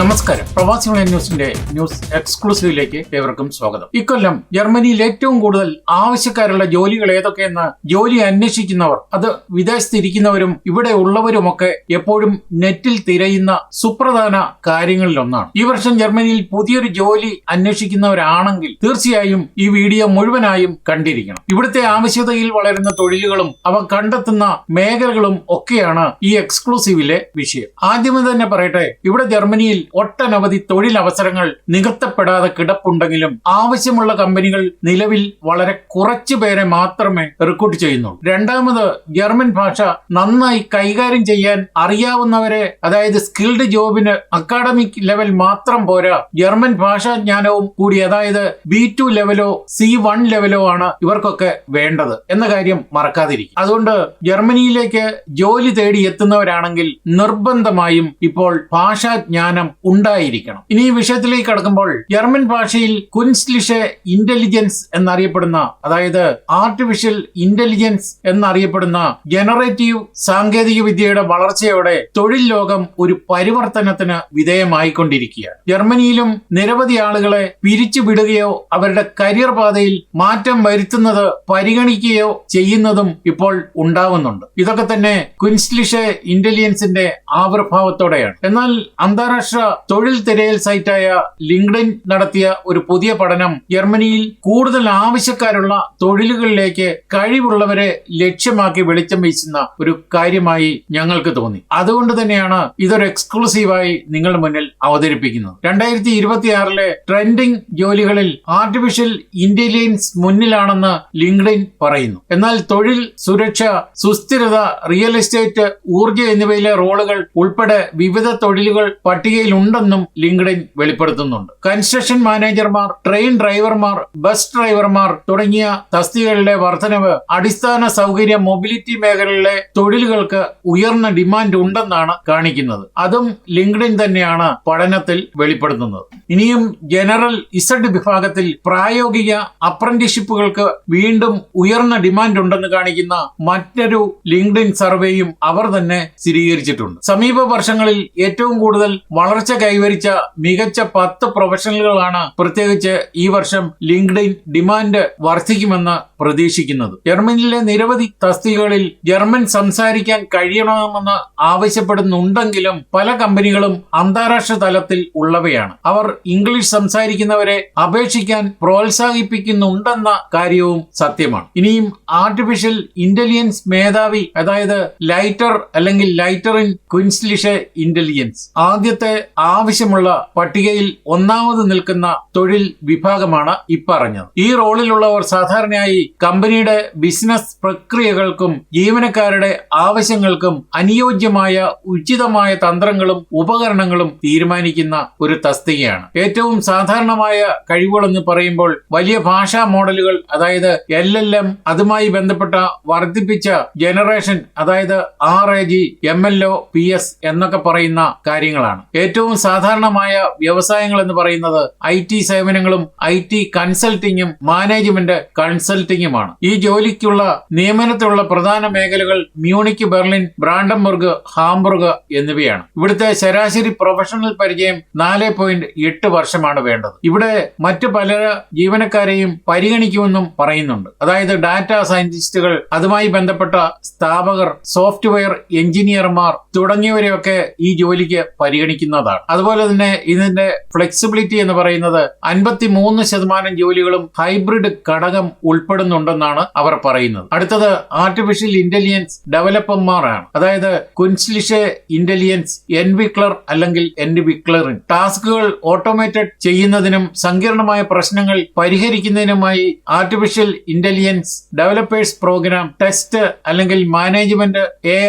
നമസ്കാരം. പ്രവാസി ഓൺലൈൻ ന്യൂസിന്റെ ന്യൂസ് എക്സ്ക്ലൂസീവിലേക്ക് ഏവർക്കും സ്വാഗതം. ഇക്കൊല്ലം ജർമ്മനിയിൽ ഏറ്റവും കൂടുതൽ ആവശ്യക്കാരുള്ള ജോലികൾ ഏതൊക്കെയെന്ന് ജോലി അന്വേഷിക്കുന്നവർ അത് വിദേശത്തിരിക്കുന്നവരും ഇവിടെ ഉള്ളവരുമൊക്കെ എപ്പോഴും നെറ്റിൽ തിരയുന്ന സുപ്രധാന കാര്യങ്ങളിൽ ഒന്നാണ് ഈ വർഷം ജർമ്മനിയിൽ പുതിയൊരു ജോലി അന്വേഷിക്കുന്നവരാണെങ്കിൽ തീർച്ചയായും ഈ വീഡിയോ മുഴുവനായും കണ്ടിരിക്കണം. ഇവിടുത്തെ ആവശ്യതയിൽ വളരുന്ന തൊഴിലുകളും അവ കണ്ടെത്തുന്ന മേഖലകളും ഒക്കെയാണ് ഈ എക്സ്ക്ലൂസീവിലെ വിഷയം. ആദ്യമേ തന്നെ പറയട്ടെ ഇവിടെ ജർമ്മനിയിൽ ഒട്ടനവധി തൊഴിലവസരങ്ങൾ നികത്തപ്പെടാതെ കിടപ്പുണ്ടെങ്കിലും ആവശ്യമുള്ള കമ്പനികൾ നിലവിൽ വളരെ കുറച്ചു പേരെ മാത്രമേ റിക്രൂട്ട് ചെയ്യുന്നുള്ളൂ. രണ്ടാമത് ജർമ്മൻ ഭാഷ നന്നായി കൈകാര്യം ചെയ്യാൻ അറിയാവുന്നവരെ അതായത് സ്കിൽഡ് ജോബിന് അക്കാഡമിക് ലെവൽ മാത്രം പോരാ ജർമ്മൻ ഭാഷാ ജ്ഞാനവും കൂടി അതായത് ബി ടു ലെവലോ സി വൺ ലെവലോ ആണ് ഇവർക്കൊക്കെ വേണ്ടത് എന്ന കാര്യം മറക്കാതിരിക്കും അതുകൊണ്ട് ജർമ്മനിയിലേക്ക് ജോലി തേടി എത്തുന്നവരാണെങ്കിൽ നിർബന്ധമായും ഇപ്പോൾ ഭാഷാജ്ഞാനം ഉണ്ടായിരിക്കണം. ഇനി ഈ വിഷയത്തിലേക്ക് കടക്കുമ്പോൾ ജർമ്മൻ ഭാഷയിൽ കുൻസ്ലിഷെ ഇന്റലിജൻസ് എന്നറിയപ്പെടുന്ന അതായത് ആർട്ടിഫിഷ്യൽ ഇന്റലിജൻസ് എന്നറിയപ്പെടുന്ന ജനറേറ്റീവ് സാങ്കേതിക വിദ്യയുടെ വളർച്ചയോടെ തൊഴിൽ ലോകം ഒരു പരിവർത്തനത്തിന് വിധേയമായിക്കൊണ്ടിരിക്കുകയാണ്. ജർമ്മനിയിലും നിരവധി ആളുകളെ പിരിച്ചുവിടുകയോ അവരുടെ കരിയർ പാതയിൽ മാറ്റം വരുത്തുന്നത് പരിഗണിക്കുകയോ ചെയ്യുന്നതും ഇപ്പോൾ ഉണ്ടാവുന്നുണ്ട്. ഇതൊക്കെ തന്നെ കുൻസ്ലിഷെ ഇന്റലിജൻസിന്റെ ആവിർഭാവത്തോടെയാണ്. എന്നാൽ അന്താരാഷ്ട്ര തൊഴിൽ തിരയൽ സൈറ്റായ ലിങ്ക്ഡിൻ നടത്തിയ ഒരു പുതിയ പഠനം ജർമ്മനിയിൽ കൂടുതൽ ആവശ്യക്കാരുള്ള തൊഴിലുകളിലേക്ക് കഴിവുള്ളവരെ ലക്ഷ്യമാക്കി വെളിച്ചം വീശുന്ന ഒരു കാര്യമായി ഞങ്ങൾക്ക് തോന്നി. അതുകൊണ്ട് തന്നെയാണ് ഇതൊരു എക്സ്ക്ലൂസീവായി നിങ്ങളുടെ മുന്നിൽ അവതരിപ്പിക്കുന്നത്. രണ്ടായിരത്തി ഇരുപത്തിയാറിലെ ട്രെൻഡിംഗ് ജോലികളിൽ ആർട്ടിഫിഷ്യൽ ഇന്റലിജൻസ് മുന്നിലാണെന്ന് ലിങ്ക്ഡിൻ പറയുന്നു. എന്നാൽ തൊഴിൽ സുരക്ഷ സുസ്ഥിരത റിയൽ എസ്റ്റേറ്റ് ഊർജ എന്നിവയിലെ റോളുകൾ ഉൾപ്പെടെ വിവിധ തൊഴിലുകൾ പട്ടികയിൽ ഉണ്ടെന്നും ലിങ്ക്ഡിൻ വെളിപ്പെടുത്തുന്നുണ്ട്. കൺസ്ട്രക്ഷൻ മാനേജർമാർ ട്രെയിൻ ഡ്രൈവർമാർ ബസ് ഡ്രൈവർമാർ തുടങ്ങിയ തസ്തികളിലെ വർധനവ് അടിസ്ഥാന സൗകര്യ മൊബിലിറ്റി മേഖലയിലെ തൊഴിലുകൾക്ക് ഉയർന്ന ഡിമാൻഡ് ഉണ്ടെന്നാണ് കാണിക്കുന്നത്. അതും ലിങ്ക്ഡിൻ തന്നെയാണ് പഠനത്തിൽ വെളിപ്പെടുത്തുന്നത്. ഇനിയും ജനറൽ ഇസഡ് വിഭാഗത്തിൽ പ്രായോഗിക അപ്രന്റീഷിപ്പുകൾക്ക് വീണ്ടും ഉയർന്ന ഡിമാൻഡ് ഉണ്ടെന്ന് കാണിക്കുന്ന മറ്റൊരു ലിങ്ക്ഡിൻ സർവേയും അവർ തന്നെ സ്ഥിരീകരിച്ചിട്ടുണ്ട്. സമീപ വർഷങ്ങളിൽ ഏറ്റവും കൂടുതൽ വളർച്ച കൈവരിച്ച മികച്ച പത്ത് പ്രൊഫഷണലുകളാണ് പ്രത്യേകിച്ച് ഈ വർഷം ലിങ്ക്ഡിൻ ഡിമാൻഡ് വർദ്ധിക്കുമെന്ന് പ്രതീക്ഷിക്കുന്നത്. ജർമ്മനിയിലെ നിരവധി തസ്തികകളിൽ ജർമ്മൻ സംസാരിക്കാൻ കഴിയണമെന്ന് ആവശ്യപ്പെടുന്നുണ്ടെങ്കിലും പല കമ്പനികളും അന്താരാഷ്ട്ര തലത്തിൽ ഉള്ളവയാണ്. അവർ ഇംഗ്ലീഷ് സംസാരിക്കുന്നവരെ അപേക്ഷിക്കാൻ പ്രോത്സാഹിപ്പിക്കുന്നുണ്ടെന്ന കാര്യവും സത്യമാണ്. ഇനിയും ആർട്ടിഫിഷ്യൽ ഇന്റലിജൻസ് മേധാവി അതായത് ലൈറ്റർ അല്ലെങ്കിൽ ലൈറ്റർ ഇൻ ക്വിൻസ്ലിഷെ ഇന്റലിജൻസ് ആദ്യത്തെ ആവശ്യമുള്ള പട്ടികയിൽ ഒന്നാമത് നിൽക്കുന്ന തൊഴിൽ വിഭാഗമാണ് ഇപ്പറഞ്ഞത്. ഈ റോളിലുള്ളവർ സാധാരണയായി കമ്പനിയുടെ ബിസിനസ് പ്രക്രിയകൾക്കും ജീവനക്കാരുടെ ആവശ്യങ്ങൾക്കും അനുയോജ്യമായ ഉചിതമായ തന്ത്രങ്ങളും ഉപകരണങ്ങളും തീരുമാനിക്കുന്ന ഒരു തസ്തികയാണ്. ഏറ്റവും സാധാരണമായ കഴിവുകളെന്ന് പറയുമ്പോൾ വലിയ ഭാഷാ മോഡലുകൾ അതായത് എൽ എൽ എം അതുമായി ബന്ധപ്പെട്ട വർദ്ധിപ്പിച്ച ജനറേഷൻ അതായത് R A G M L O P S എന്നൊക്കെ പറയുന്ന കാര്യങ്ങളാണ്. ഏറ്റവും സാധാരണമായ വ്യവസായങ്ങൾ എന്ന് പറയുന്നത് ഐ ടി സേവനങ്ങളും ഐ ടി കൺസൾട്ടിങ്ങും മാനേജ്മെന്റ് കൺസൾട്ടിങ്ങുമാണ്. ഈ ജോലിക്കുള്ള നിയമനത്തിലുള്ള പ്രധാന മേഖലകൾ മ്യൂണിക് ബെർലിൻ ബ്രാൻഡംബർഗ് ഹാംബർഗ് എന്നിവയാണ്. ഇവിടുത്തെ ശരാശരി പ്രൊഫഷണൽ പരിചയം നാല് പോയിന്റ് എട്ട് വർഷമാണ് വേണ്ടത്. ഇവിടെ മറ്റു പല ജീവനക്കാരെയും പരിഗണിക്കുമെന്നും പറയുന്നുണ്ട്. അതായത് ഡാറ്റ സയന്റിസ്റ്റുകൾ അതുമായി ബന്ധപ്പെട്ട സ്ഥാപകർ സോഫ്റ്റ്വെയർ എഞ്ചിനീയർമാർ തുടങ്ങിയവരെയൊക്കെ ഈ ജോലിക്ക് പരിഗണിക്കുന്നതാണ്. അതുപോലെ തന്നെ ഇതിന്റെ ഫ്ലെക്സിബിലിറ്റി എന്ന് പറയുന്നത് അൻപത്തി മൂന്ന് ശതമാനം ജോലികളും ഹൈബ്രിഡ് ഘടകം ഉൾപ്പെടുന്നുണ്ടെന്നാണ് അവർ പറയുന്നത്. അടുത്തത് ആർട്ടിഫിഷ്യൽ ഇന്റലിജൻസ് ഡെവലപ്പർമാരാണ് അതായത് കുൻസ്ലിഷെ ഇന്റലിജൻസ് എൻവിക്ലർ അല്ലെങ്കിൽ എൻവിക്ലറിൻ ടാസ്കുകൾ ഓട്ടോമേറ്റഡ് ചെയ്യുന്നതിനും സങ്കീർണമായ പ്രശ്നങ്ങൾ പരിഹരിക്കുന്നതിനുമായി artificial intelligence developers program test അല്ലെങ്കിൽ management a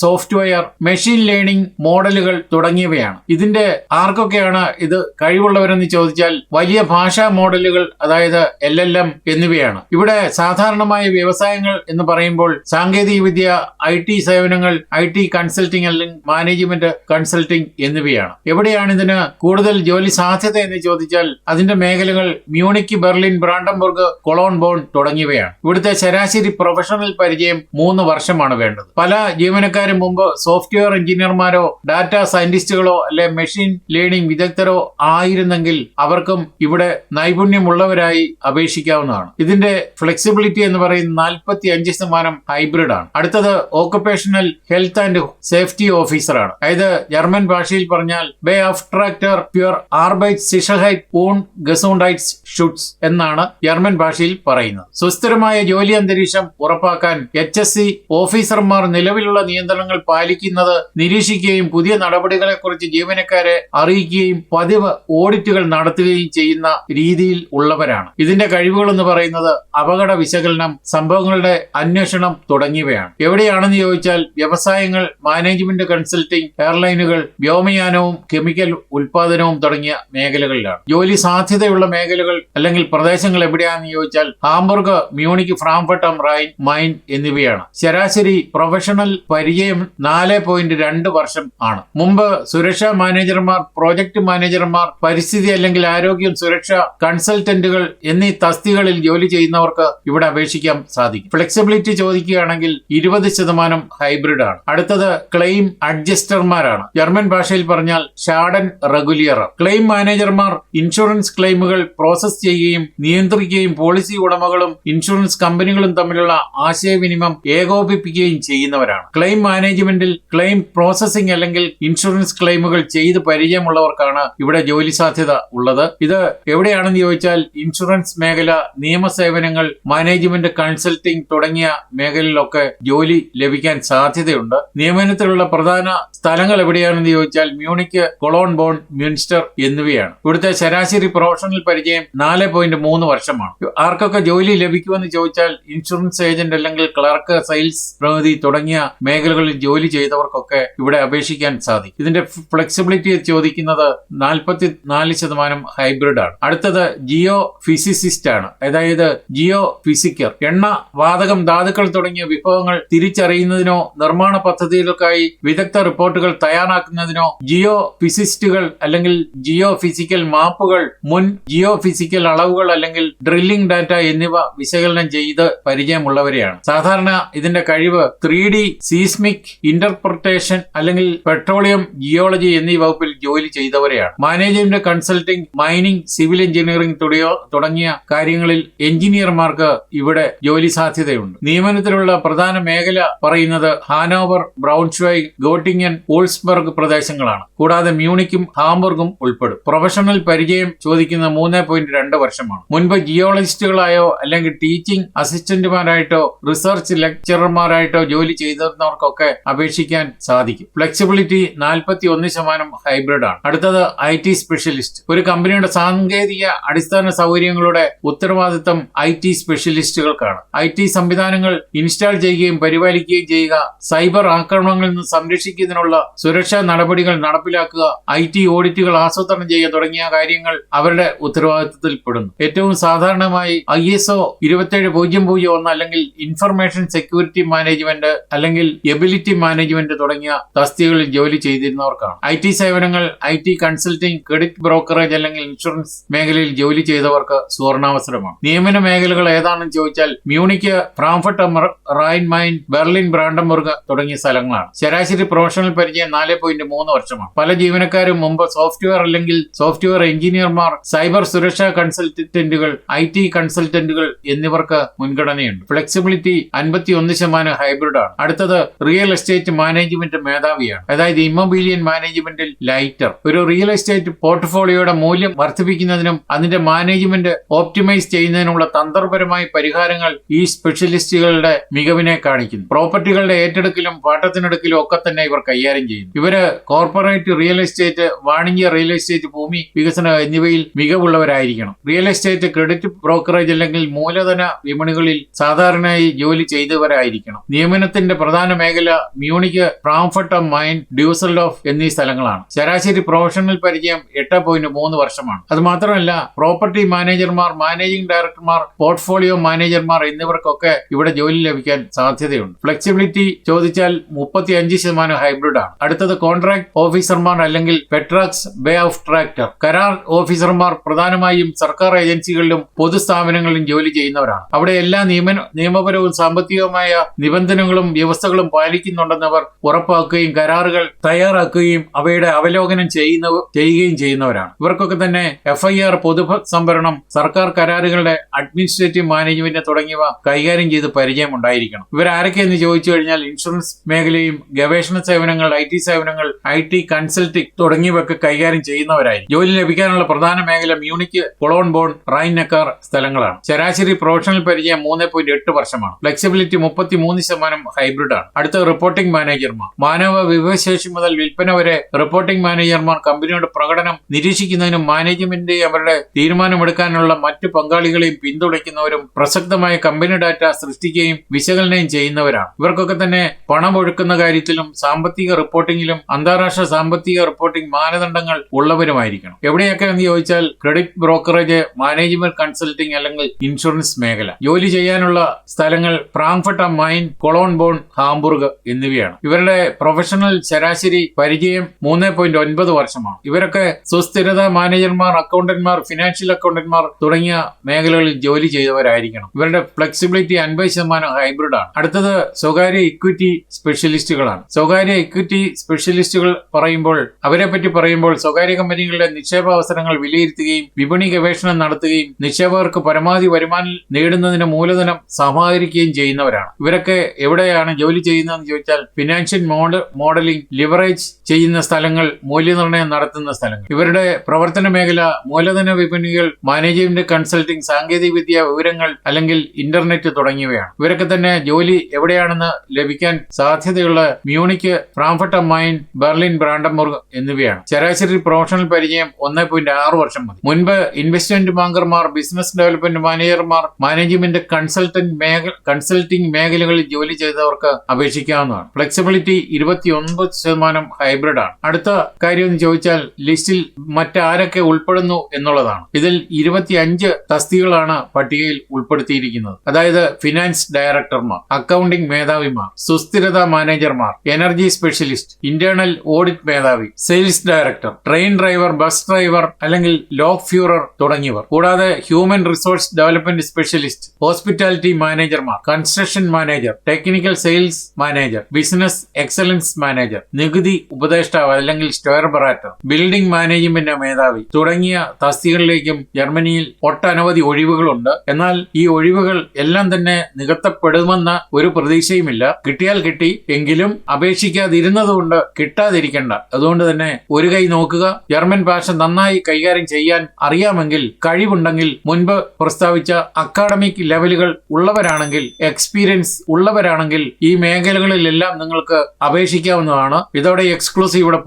software machine learning മോഡലുകൾ തുടങ്ങിയവയാണ്. ഇതിന്റെ ആർക്കൊക്കെയാണ് ഇത് കഴിവുള്ളവരെന്ന് ചോദിച്ചാൽ വലിയ ഭാഷാ മോഡലുകൾ അതായത് എൽ എൽ എം എന്നിവയാണ്. ഇവിടെ സാധാരണമായ വ്യവസായങ്ങൾ എന്ന് പറയുമ്പോൾ സാങ്കേതിക വിദ്യ ഐ ടി സേവനങ്ങൾ ഐ ടി കൺസൾട്ടിംഗ് അല്ലെങ്കിൽ മാനേജ്മെന്റ് കൺസൾട്ടിംഗ് എന്നിവയാണ്. എവിടെയാണ് ഇതിന് കൂടുതൽ ജോലി സാധ്യത എന്ന് ചോദിച്ചാൽ അതിന്റെ മേഖലകൾ Munich Berlin Brandenburg Cologne Bonn തുടങ്ങിയവയാണ്. ഇവിടുത്തെ ശരാശരി പ്രൊഫഷണൽ പരിചയം മൂന്ന് വർഷമാണ് വേണ്ടത്. പല ജീവനക്കാരും മുമ്പ് സോഫ്റ്റ്വെയർ എഞ്ചിനീയർമാരോ ഡാറ്റ സയന്റിസ്റ്റുകളോ അല്ലെ മെഷീൻ ലേണിംഗ് വിദഗ്ധരോ ആയിരുന്നെങ്കിൽ അവർക്കും ഇവിടെ നൈപുണ്യമുള്ളവരായി അപേക്ഷിക്കാവുന്നതാണ്. ഇതിന്റെ ഫ്ലെക്സിബിലിറ്റി എന്ന് പറയുന്നത് നാൽപ്പത്തി അഞ്ച് ശതമാനം ഹൈബ്രിഡ് ആണ്. അടുത്തത് ഓക്കുപേഷണൽ ഹെൽത്ത് ആൻഡ് സേഫ്റ്റി ഓഫീസറാണ് അതായത് ജർമ്മൻ ഭാഷയിൽ പറഞ്ഞാൽ ബേ ഓഫ് ട്രാക്ടർ പ്യുർ ആർബൈറ്റ് സിഷഹൈറ്റ് പൂൺ ഗസൂണ്ടൈറ്റ്സ് ഷുട്സ് എന്നാണ് ജർമ്മൻ ഭാഷയിൽ പറയുന്നത്. സുസ്ഥിരമായ ജോലി അന്തരീക്ഷം ഉറപ്പാക്കാൻ എച്ച് എസ് സി ഓഫീസർമാർ നിലവിലുള്ള നിയന്ത്രണങ്ങൾ പാലിക്കുന്നത് നിരീക്ഷിക്കുകയും പുതിയ നടപടികളെക്കുറിച്ച് ജീവനക്കാരെ അറിയിക്കുകയും പതിവ് ഓഡിറ്റുകൾ നടത്തുകയും ചെയ്യുന്ന രീതിയിൽ ഉള്ളവരാണ്. ഇതിന്റെ കഴിവുകൾ എന്ന് പറയുന്നത് അപകട വിശകലനം സംഭവങ്ങളുടെ അന്വേഷണം തുടങ്ങിയവയാണ്. എവിടെയാണെന്ന് ചോദിച്ചാൽ വ്യവസായങ്ങൾ മാനേജ്മെന്റ് കൺസൾട്ടിംഗ് എയർലൈനുകൾ വ്യോമയാനവും കെമിക്കൽ ഉൽപാദനവും തുടങ്ങിയ മേഖലകളിലാണ്. ജോലി സാധ്യതയുള്ള മേഖലകൾ അല്ലെങ്കിൽ പ്രദേശങ്ങൾ എവിടെയാണെന്ന് ചോദിച്ചാൽ Hamburg Munich Frankfurt Rhine Main എന്നിവയാണ്. ശരാശരി പ്രൊഫഷണൽ പരിചയം നാല് പോയിന്റ് രണ്ട് വർഷം ആണ്. മുമ്പ് സുരക്ഷാ മാനേജർമാർ പ്രോജക്ട് മാനേജർമാർ പരിസ്ഥിതി അല്ലെങ്കിൽ ആരോഗ്യം സുരക്ഷ കൺസൾട്ടന്റുകൾ എന്നീ തസ്തികളിൽ ജോലി ചെയ്യുന്നവർക്ക് ഇവിടെ അപേക്ഷിക്കാൻ സാധിക്കും. ഫ്ലെക്സിബിലിറ്റി ചോദിക്കുകയാണെങ്കിൽ ഇരുപത് ശതമാനം ഹൈബ്രിഡ് ആണ്. അടുത്തത് ക്ലെയിം അഡ്ജസ്റ്റർമാരാണ്. ജർമ്മൻ ഭാഷയിൽ പറഞ്ഞാൽ ഷാഡൻ റെഗുലിയർ. ക്ലെയിം മാനേജർമാർ ഇൻഷുറൻസ് ക്ലെയിമുകൾ പ്രോസസ് ചെയ്യുകയും നിയന്ത്രിക്കുകയും പോളിസി ഉടമകളും ഇൻഷുറൻസ് കമ്പനികളും തമ്മിലുള്ള ആശയവിനിമയം ഏകോപിപ്പിക്കുകയും ചെയ്യുന്നവരാണ്. ക്ലെയിം മാനേജ്മെന്റിൽ ക്ലെയിം പ്രോസസിംഗ് അല്ലെങ്കിൽ ഇൻഷുറൻസ് ക്ലെയിമുകൾ ചെയ്ത് പരിചയമുള്ളവർക്കാണ് ഇവിടെ ജോലി സാധ്യത ഉള്ളത്. ഇത് എവിടെയാണെന്ന് ചോദിച്ചാൽ ഇൻഷുറൻസ് മേഖല നിയമസേവനങ്ങൾ മാനേജ്മെന്റ് കൺസൾട്ടിംഗ് തുടങ്ങിയ മേഖലയിലൊക്കെ ജോലി ലഭിക്കാൻ സാധ്യതയുണ്ട്. നിയമനത്തിലുള്ള പ്രധാന സ്ഥലങ്ങൾ എവിടെയാണെന്ന് ചോദിച്ചാൽ മ്യൂണിക്ക് കൊളോൺ ബോൺ മ്യൂൺസ്റ്റർ എന്നിവയാണ്. ഇവിടുത്തെ ശരാശരി പ്രൊഫഷണൽ പരിചയം നാല് പോയിന്റ് മൂന്ന് വർഷമാണ്. ആർക്കൊക്കെ ജോലി ലഭിക്കുമെന്ന് ചോദിച്ചാൽ ഇൻഷുറൻസ് ഏജന്റ് അല്ലെങ്കിൽ ക്ലർക്ക് സെയിൽസ് പ്രതിനിധി തുടങ്ങിയ മേഖലകളിൽ ജോലി ചെയ്തവർക്കൊക്കെ ഇവിടെ അപേക്ഷിക്കാൻ സാധിക്കും. ഇതിന്റെ ഫ്ലെക്സിബിലിറ്റി ചോദിക്കുന്നത് നാൽപ്പത്തി നാല് ശതമാനം ഹൈബ്രിഡ് ആണ് അടുത്തത് ജിയോ ഫിസിസിസ്റ്റ് ആണ് അതായത് ജിയോ ഫിസിക്കർ എണ്ണ വാതകം ധാതുക്കൾ തുടങ്ങിയ വിഭവങ്ങൾ തിരിച്ചറിയുന്നതിനോ നിർമ്മാണ പദ്ധതികൾക്കായി വിദഗ്ധ റിപ്പോർട്ടുകൾ തയ്യാറാക്കുന്നതിനോ ജിയോ ഫിസിസ്റ്റുകൾ അല്ലെങ്കിൽ ജിയോ ഫിസിക്കൽ മാപ്പുകൾ മുൻ ജിയോ ഫിസിക്കൽ അളവുകൾ അല്ലെങ്കിൽ ഡ്രില്ലിംഗ് ഡാറ്റ എന്നിവ വിശകലനം ചെയ്ത് പരിചയമുള്ളവരെയാണ്. സാധാരണ ഇതിന്റെ കഴിവ് ത്രീ ഡി സീസ്മിക് ഇന്റർപ്രിട്ടേഷൻ അല്ലെങ്കിൽ പെട്രോളിയം ജിയോളജി എന്നീ വകുപ്പിൽ ജോലി ചെയ്തവരെയാണ്. Management consulting mining civil engineering തുടങ്ങിയ തുടങ്ങിയ കാര്യങ്ങളിൽ എഞ്ചിനീയർമാർക്ക് ഇവിടെ ജോലി സാധ്യതയുണ്ട്. നിയമനത്തിലുള്ള പ്രധാന മേഖല പറയുന്നത് ഹാനോവർ ബ്രൗൺഷ്വൈഗ് ഗോട്ടിങ്ങൻ ഓൾസ്ബർഗ് പ്രദേശങ്ങളാണ്. കൂടാതെ മ്യൂണിക്കും ഹാംബർഗും ഉൾപ്പെടും. പ്രൊഫഷണൽ പരിചയം ചോദിക്കുന്ന മൂന്ന് പോയിന്റ് രണ്ട് വർഷമാണ്. മുൻപ് ജിയോളജിസ്റ്റുകളായോ അല്ലെങ്കിൽ ടീച്ചിങ് അസിസ്റ്റന്റുമാരായിട്ടോ റിസർച്ച് ലെക്ചറർമാരായിട്ടോ ജോലി ചെയ്തിരുന്നവർക്കൊക്കെ അപേക്ഷിക്കാൻ സാധിക്കും. ഫ്ലെക്സിബിലിറ്റി നാൽപ്പത്തി ഒന്ന് ശതമാനം ഹൈബ്രിഡ് ആണ് അടുത്തത് ഐ ടി സ്പെഷ്യലിസ്റ്റ്. ഒരു കമ്പനിയുടെ സാങ്കേതിക അടിസ്ഥാന സൗകര്യങ്ങളുടെ ഉത്തരവാദിത്തം ഐ ടി സ്പെഷ്യലിസ്റ്റുകൾക്കാണ്. ഐ ടി സംവിധാനങ്ങൾ ഇൻസ്റ്റാൾ ചെയ്യുകയും പരിപാലിക്കുകയും ചെയ്യുക സൈബർ ആക്രമണങ്ങളിൽ നിന്ന് സംരക്ഷിക്കുന്നതിനുള്ള സുരക്ഷാ നടപടികൾ നടപ്പിലാക്കുക ഐ ടി ഓഡിറ്റുകൾ ആസൂത്രണം ചെയ്യുക തുടങ്ങിയ കാര്യങ്ങൾ അവരുടെ ഉത്തരവാദിത്തത്തിൽ പെടുന്നു. ഏറ്റവും സാധാരണമായി ഐ എസ് ഒ ഇരുപത്തേഴ് പൂജ്യം പൂജ്യം ഒന്ന് അല്ലെങ്കിൽ ഇൻഫർമേഷൻ സെക്യൂരിറ്റി മാനേജ്മെന്റ് അല്ലെങ്കിൽ എബിലിറ്റി മാനേജ്മെന്റ് തുടങ്ങിയ തസ്തികകളിൽ ജോലി ചെയ്തിരുന്നവർക്കാണ്. ഐ ടി സേവനങ്ങൾ I T consulting credit brokerage അല്ലെങ്കിൽ ഇൻഷുറൻസ് മേഖലയിൽ ജോലി ചെയ്തവർക്ക് സുവർണാവസരമാണ്. നിയമന മേഖലകൾ ഏതാണെന്ന് ചോദിച്ചാൽ Munich Frankfurt Rhine Main Berlin Brandenburg തുടങ്ങിയ സ്ഥലങ്ങളാണ്. ശരാശരി പ്രൊഫഷണൽ പരിചയം നാല് പോയിന്റ് മൂന്ന് വർഷമാണ്. പല ജീവനക്കാരും മുമ്പ് സോഫ്റ്റ്വെയർ അല്ലെങ്കിൽ സോഫ്റ്റ്വെയർ എഞ്ചിനീയർമാർ സൈബർ സുരക്ഷാ കൺസൾട്ടന്റുകൾ ഐ ടി കൺസൾട്ടന്റുകൾ എന്നിവർക്ക് മുൻഗണനയുണ്ട്. ഫ്ലെക്സിബിലിറ്റി അൻപത്തി ഒന്ന് ശതമാനം ഹൈബ്രിഡ് ആണ് അടുത്തത് റിയൽ എസ്റ്റേറ്റ് മാനേജ്മെന്റ് മേധാവിയാണ്. അതായത് ഇമ്മൊബീലിയൻ മാനേജ്മെന്റിൽ ലൈറ്റർ ഒരു റിയൽ എസ്റ്റേറ്റ് പോർട്ട്ഫോളിയോയുടെ മൂല്യം വർദ്ധിപ്പിക്കുന്നതിനും അതിന്റെ മാനേജ്മെന്റ് ഓപ്റ്റിമൈസ് ചെയ്യുന്നതിനുള്ള തന്ത്രപരമായ പരിഹാരങ്ങൾ ഈ സ്പെഷ്യലിസ്റ്റുകളുടെ മികവിനെ കാണിക്കുന്നു. പ്രോപ്പർട്ടികളുടെ ഏറ്റെടുക്കലും പാട്ടത്തിനെടുക്കലും ഒക്കെ തന്നെ ഇവർ കൈകാര്യം ചെയ്യുന്നു. ഇവർ കോർപ്പറേറ്റ് റിയൽ എസ്റ്റേറ്റ് വാണിജ്യ റിയൽ എസ്റ്റേറ്റ് ഭൂമി വികസനം എന്നിവയിൽ മികവുള്ളവരായിരിക്കണം. റിയൽ എസ്റ്റേറ്റ് ക്രെഡിറ്റ് ബ്രോക്കറേജ് അല്ലെങ്കിൽ മൂലധന വിപണികളിൽ സാധാരണയായി ജോലി ചെയ്തവരായിരിക്കണം. നിയമനത്തിന്റെ പ്രധാന മേഖല മ്യൂണിക്ക് ഫ്രാങ്ക്ഫർട്ട് മൈൻ ഡ്യൂസൽഡോഫ് എന്നീ സ്ഥലങ്ങളാണ്. ശരാശരി പ്രൊഫഷണൽ പരിചയം എട്ട് പോയിന്റ് മൂന്ന് വർഷമാണ്. അത് മാത്രമല്ല പ്രോപ്പർട്ടി മാനേജർമാർ മാനേജിംഗ് ഡയറക്ടർമാർ പോർട്ട്ഫോളിയോ മാനേജർമാർ എന്നിവർക്കൊക്കെ ഇവിടെ ജോലി ലഭിക്കാൻ സാധ്യതയുണ്ട്. ഫ്ലെക്സിബിലിറ്റി ചോദിച്ചാൽ മുപ്പത്തി അഞ്ച് ശതമാനം ഹൈബ്രിഡ് ആണ്. അടുത്തത് കോൺട്രാക്ട് ഓഫീസർമാർ അല്ലെങ്കിൽ പെട്രാക്സ് ബേ ഓഫ് ട്രാക്ടർ കരാർ ഓഫീസർമാർ പ്രധാനമായും സർക്കാർ ഏജൻസികളിലും പൊതുസ്ഥാപനങ്ങളിലും ജോലി ചെയ്യുന്നവരാണ്. അവിടെ എല്ലാ നിയമ നിയമപരവും സാമ്പത്തികവുമായ നിബന്ധനകളും വ്യവസ്ഥകളും പാലിക്കുന്നുണ്ടെന്നവർ ഉറപ്പാക്കുകയും കരാറുകൾ തയ്യാറാക്കുകയും അവയുടെ ഇവിടെ അവലോകനം ചെയ്യുന്ന ചെയ്യുകയും ചെയ്യുന്നവരാണ്. ഇവർക്കൊക്കെ തന്നെ എഫ് ഐ ആർ പൊതു സംഭരണം സർക്കാർ കരാറുകളുടെ അഡ്മിനിസ്ട്രേറ്റീവ് മാനേജ്മെന്റ് തുടങ്ങിയവ കൈകാര്യം ചെയ്ത് പരിചയം ഉണ്ടായിരിക്കണം ഇവരാരൊക്കെയെന്ന് ചോദിച്ചു കഴിഞ്ഞാൽ ഇൻഷുറൻസ് മേഖലയും ഗവേഷണ സേവനങ്ങൾ ഐ ടി സേവനങ്ങൾ ഐ ടി കൺസൾട്ടിംഗ് തുടങ്ങിയവയൊക്കെ കൈകാര്യം ചെയ്യുന്നവരായിരിക്കും. ജോലി ലഭിക്കാനുള്ള പ്രധാന മേഖല Munich Cologne Bonn Rhine Neckar സ്ഥലങ്ങളാണ്. ശരാശരി പ്രൊഫഷണൽ പരിചയം മൂന്ന് പോയിന്റ് എട്ട് വർഷമാണ്. ഫ്ലെക്സിബിലിറ്റി മുപ്പത്തി മൂന്ന് ശതമാനം ഹൈബ്രിഡ് ആണ് അടുത്ത റിപ്പോർട്ടിംഗ് മാനേജർമാർ. മാനവ വിഭവശേഷി മുതൽ വിൽപ്പന വരെ റിപ്പോർട്ടിംഗ് മാനേജർമാർ കമ്പനിയുടെ പ്രകടനം നിരീക്ഷിക്കുന്നതിനും മാനേജ്മെന്റ് അവരുടെ തീരുമാനമെടുക്കാനുള്ള മറ്റു പങ്കാളികളെയും പിന്തുണയ്ക്കുന്നവരും പ്രസക്തമായ കമ്പനി ഡാറ്റ സൃഷ്ടിക്കുകയും വിശകലനം ചെയ്യുന്നവരാണ്. ഇവർക്കൊക്കെ തന്നെ പണം ഒഴുക്കുന്ന കാര്യത്തിലും സാമ്പത്തിക റിപ്പോർട്ടിംഗിലും അന്താരാഷ്ട്ര സാമ്പത്തിക റിപ്പോർട്ടിംഗ് മാനദണ്ഡങ്ങൾ ഉള്ളവരുമായിരിക്കണം. എവിടെയൊക്കെ എന്ന് ചോദിച്ചാൽ ക്രെഡിറ്റ് ബ്രോക്കറേജ് മാനേജ്മെന്റ് കൺസൾട്ടിംഗ് അല്ലെങ്കിൽ ഇൻഷുറൻസ് മേഖല. ജോലി ചെയ്യാനുള്ള സ്ഥലങ്ങൾ Frankfurt am Main Cologne Bonn Hamburg എന്നിവയാണ്. ഇവരുടെ പ്രൊഫഷണൽ ശരാശരി പരിചയം മൂന്ന് പോയിന്റ് ഒൻപത് വർഷമാണ്. ഇവരൊക്കെ സുസ്ഥിരത മാനേജർമാർ അക്കൗണ്ടന്റ്മാർ ഫിനാൻഷ്യൽ അക്കൗണ്ടന്റ്മാർ തുടങ്ങിയ മേഖലകളിൽ ജോലി ചെയ്തവരായിരിക്കണം. ഇവരുടെ ഫ്ലെക്സിബിലിറ്റി അൻപത് ശതമാനം ഹൈബ്രിഡ് ആണ്. അടുത്തത് സ്വകാര്യ ഇക്വിറ്റി സ്പെഷ്യലിസ്റ്റുകളാണ് സ്വകാര്യ ഇക്വിറ്റി സ്പെഷ്യലിസ്റ്റുകൾ പറയുമ്പോൾ അവരെ പറ്റി പറയുമ്പോൾ സ്വകാര്യ കമ്പനികളുടെ നിക്ഷേപ അവസരങ്ങൾ വിലയിരുത്തുകയും വിപണി ഗവേഷണം നടത്തുകയും നിക്ഷേപകർക്ക് പരമാവധി വരുമാനം നേടുന്നതിന് മൂലധനം സമാഹരിക്കുകയും ചെയ്യുന്നവരാണ്. ഇവരൊക്കെ എവിടെയാണ് ജോലി ചെയ്യുന്നതെന്ന് ചോദിച്ചാൽ ഫിനാൻഷ്യൽ മോഡൽ മോഡലിംഗ് ലിവറേജ് ചെയ്യുന്ന സ്ഥലങ്ങൾ മൂല്യനിർണയം നടത്തുന്ന സ്ഥലങ്ങൾ. ഇവരുടെ പ്രവർത്തന മേഖല മൂലധന വിപണികൾ മാനേജ്മെന്റ് കൺസൾട്ടിംഗ് സാങ്കേതിക വിദ്യ വിവരങ്ങൾ അല്ലെങ്കിൽ ഇന്റർനെറ്റ് തുടങ്ങിയവയാണ്. ഇവരൊക്കെ തന്നെ ജോലി എവിടെയാണെന്ന് ലഭിക്കാൻ സാധ്യതയുള്ള Munich Frankfurt Main Berlin Brandenburg എന്നിവയാണ്. ശരാശരി പ്രൊഫഷണൽ പരിചയം ഒന്ന് പോയിന്റ് ആറ് വർഷം മതി. മുൻപ് ഇൻവെസ്റ്റ്മെന്റ് ബാങ്കർമാർ ബിസിനസ് ഡെവലപ്മെന്റ് മാനേജർമാർ മാനേജ്മെന്റ് കൺസൾട്ടന്റ് കൺസൾട്ടിംഗ് മേഖലകളിൽ ജോലി ചെയ്തവർക്ക് അപേക്ഷിക്കാവുന്നതാണ്. ഫ്ലെക്സിബിലിറ്റി ഇരുപത്തി ഒൻപത് ശതമാനം ഹൈബ്രിഡ് ആണ് അടുത്ത കാര്യം എന്ന് ചോദിച്ചാൽ ലിസ്റ്റിൽ മറ്റാരൊക്കെ ഉൾപ്പെടുന്നു എന്നുള്ളതാണ്. ഇതിൽ ഇരുപത്തിയഞ്ച് തസ്തികളാണ് പട്ടികയിൽ ഉൾപ്പെടുത്തിയിരിക്കുന്നത്. അതായത് ഫിനാൻസ് ഡയറക്ടർമാർ അക്കൗണ്ടിംഗ് മേധാവിമാർ സുസ്ഥിരതാ മാനേജർമാർ എനർജി സ്പെഷ്യലിസ്റ്റ് ഇന്റേണൽ ഓഡിറ്റ് മേധാവി sales director train driver bus driver അല്ലെങ്കിൽ ലോക്ക് ഫ്യൂറർ തുടങ്ങിയവർ. കൂടാതെ human resource development specialist hospitality മാനേജർമാർ construction manager technical sales manager business excellence manager നികുതി ഉപദേഷ്ടാവ് അല്ലെങ്കിൽ സ്റ്റോർ ബറാറ്റർ ബിൽഡിംഗ് മാനേജ്മെന്റ് മേധാവി തുടങ്ങിയ തസ്തികളിലേക്കും ജർമ്മനിയിൽ ഒട്ടനവധി ഒഴിവുകളുണ്ട്. എന്നാൽ ഈ ഒഴിവുകൾ എല്ലാം തന്നെ നികത്തപ്പെടുമെന്ന ഒരു പ്രതീക്ഷയുമില്ല. കിട്ടിയാൽ കിട്ടി എങ്കിലും അപേക്ഷിക്കാതിരുന്നതുകൊണ്ട് കിട്ടാതിരിക്കേണ്ട. അതുകൊണ്ട് തന്നെ ഒരു കൈ നോക്കുക. ജർമ്മൻ ഭാഷ നന്നായി കൈകാര്യം ചെയ്യാൻ അറിയാമെങ്കിൽ കഴിവുണ്ടെങ്കിൽ മുൻപ് പ്രസ്താവിച്ച അക്കാഡമിക് ലെവലുകൾ ഉള്ളവരാണെങ്കിൽ എക്സ്പീരിയൻസ് ഉള്ളവരാണെങ്കിൽ ഈ മേഖലകളിലെല്ലാം നിങ്ങൾക്ക് അപേക്ഷിക്കാവുന്നതാണ്. ഇതോടെ എക്സ്ക്ലൂസീവ് ഇവിടെ